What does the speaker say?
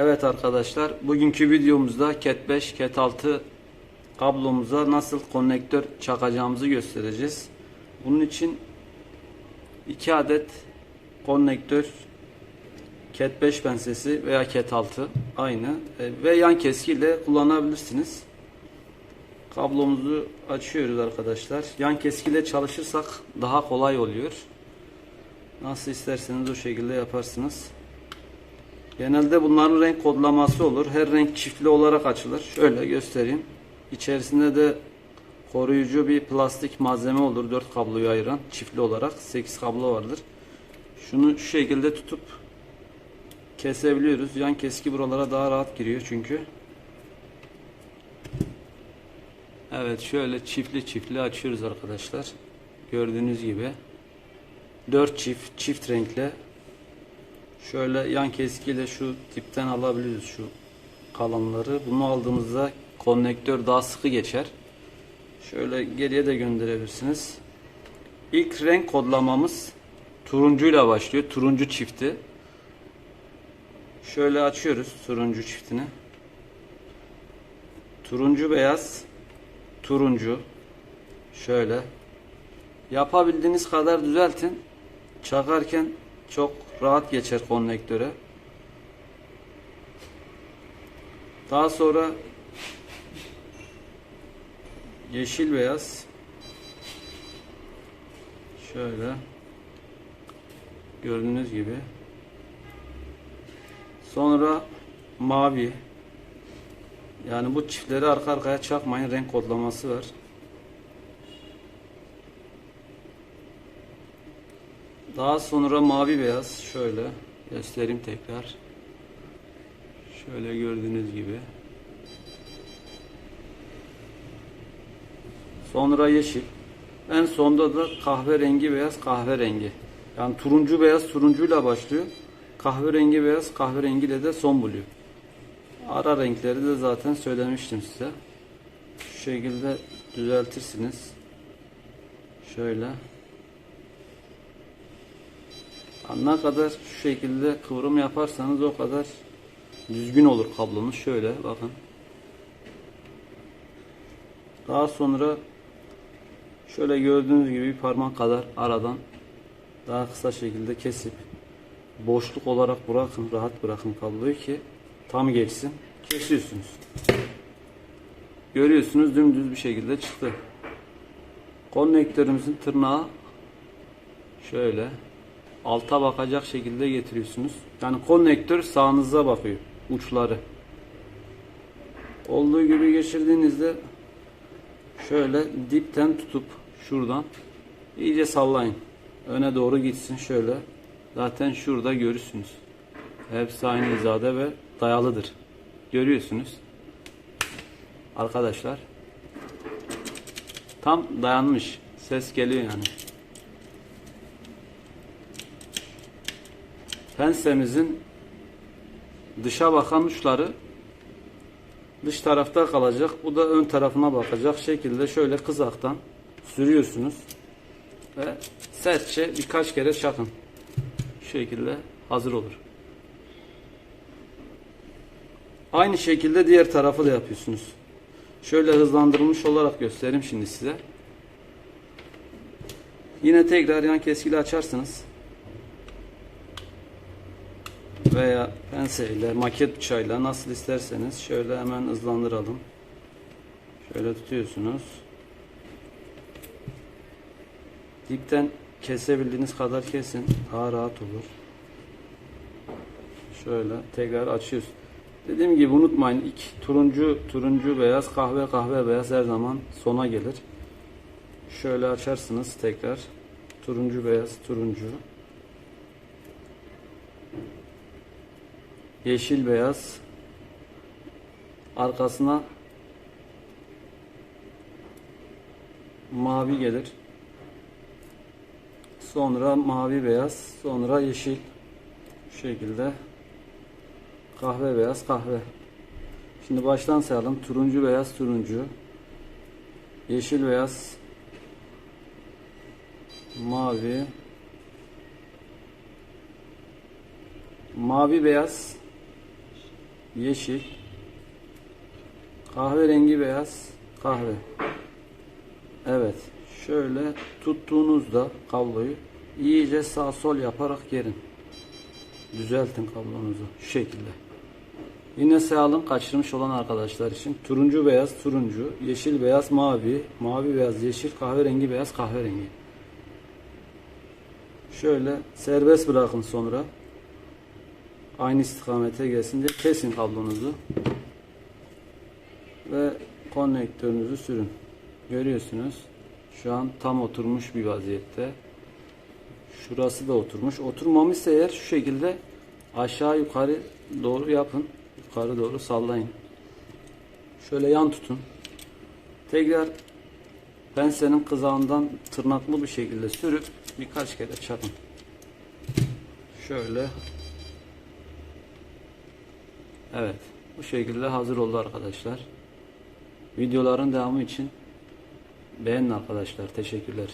Evet arkadaşlar bugünkü videomuzda Cat 5 Cat 6 kablomuza nasıl konnektör çakacağımızı göstereceğiz. Bunun için 2 adet konnektör Cat 5 pensesi veya Cat 6 aynı E, ve yan keskiyle kullanabilirsiniz. Kablomuzu açıyoruz arkadaşlar. Yan keskiyle çalışırsak daha kolay oluyor. Nasıl isterseniz o şekilde yaparsınız. Genelde bunların renk kodlaması olur. Her renk çiftli olarak açılır. Şöyle göstereyim. İçerisinde de koruyucu bir plastik malzeme olur. 4 kabloyu ayıran çiftli olarak 8 kablo vardır. Şunu şu şekilde tutup kesebiliyoruz. Yan keski buralara daha rahat giriyor çünkü. Evet şöyle çiftli çiftli açıyoruz arkadaşlar. Gördüğünüz gibi. 4 çift çift renkle Şöyle yan keskiyle şu tipten alabiliyoruz şu kalanları. Bunu aldığımızda konnektör daha sıkı geçer. Şöyle geriye de gönderebilirsiniz. İlk renk kodlamamız turuncuyla başlıyor. Turuncu çifti. Şöyle açıyoruz turuncu çiftini. Turuncu beyaz, turuncu. Şöyle. Yapabildiğiniz kadar düzeltin. Çakarken çok rahat geçer konnektöre. Daha sonra yeşil beyaz şöyle gördüğünüz gibi sonra mavi yani bu çiftleri arka arkaya çakmayın renk kodlaması var. Daha sonra mavi beyaz şöyle göstereyim tekrar. Şöyle gördüğünüz gibi. Sonra yeşil. En sonda da kahverengi beyaz kahverengi. Yani turuncu beyaz turuncuyla başlıyor. Kahverengi beyaz kahverengiyle de son buluyor. Ara renkleri de zaten söylemiştim size. Şu şekilde düzeltirsiniz. Şöyle. Ne kadar şu şekilde kıvrım yaparsanız o kadar düzgün olur kablonuz. Şöyle bakın. Daha sonra şöyle gördüğünüz gibi bir parmak kadar aradan daha kısa şekilde kesip boşluk olarak bırakın, rahat bırakın kabloyu ki tam geçsin. Kesiyorsunuz. Görüyorsunuz dümdüz bir şekilde çıktı. Konnektörümüzün tırnağı şöyle alta bakacak şekilde getiriyorsunuz. Yani konnektör sağınıza bakıyor. Uçları. Olduğu gibi geçirdiğinizde şöyle dipten tutup şuradan iyice sallayın. Öne doğru gitsin şöyle. Zaten şurada görürsünüz. Hepsi aynı hizada ve dayalıdır. Görüyorsunuz. Arkadaşlar. Tam dayanmış. Ses geliyor yani. Pensemizin dışa bakan uçları dış tarafta kalacak. Bu da ön tarafına bakacak şekilde şöyle kızaktan sürüyorsunuz. Ve sertçe birkaç kere çakın. Şu şekilde hazır olur. Aynı şekilde diğer tarafı da yapıyorsunuz. Şöyle hızlandırılmış olarak göstereyim şimdi size. Yine tekrar yan keskili açarsınız veya penseyle, maket bıçağıyla nasıl isterseniz şöyle hemen hızlandıralım. Şöyle tutuyorsunuz. Dipten kesebildiğiniz kadar kesin. Daha rahat olur. Şöyle tekrar açıyoruz. Dediğim gibi unutmayın ilk turuncu turuncu beyaz kahve kahve beyaz her zaman sona gelir. Şöyle açarsınız tekrar. Turuncu beyaz turuncu. Yeşil beyaz. Arkasına mavi gelir. Sonra mavi beyaz. Sonra yeşil. Şu şekilde. Kahve beyaz kahve. Şimdi baştan sayalım. Turuncu beyaz turuncu. Yeşil beyaz. Mavi. Mavi beyaz yeşil, kahverengi beyaz, kahve. Evet. Şöyle tuttuğunuzda kabloyu iyice sağ sol yaparak gerin. Düzeltin kablonuzu şu şekilde. Yine sayalım kaçırmış olan arkadaşlar için. Turuncu beyaz turuncu, yeşil beyaz mavi, mavi beyaz yeşil, kahverengi beyaz kahverengi. Şöyle serbest bırakın sonra. Aynı istikamete gelsin diye kesin kablonuzu. Ve konnektörünüzü sürün. Görüyorsunuz. Şu an tam oturmuş bir vaziyette. Şurası da oturmuş. Oturmamışsa eğer şu şekilde aşağı yukarı doğru yapın. Yukarı doğru sallayın. Şöyle yan tutun. Tekrar pensenin kızağından tırnaklı bir şekilde sürüp birkaç kere çakın. Şöyle. Evet. Bu şekilde hazır oldu arkadaşlar. Videoların devamı için beğenin arkadaşlar. Teşekkürler.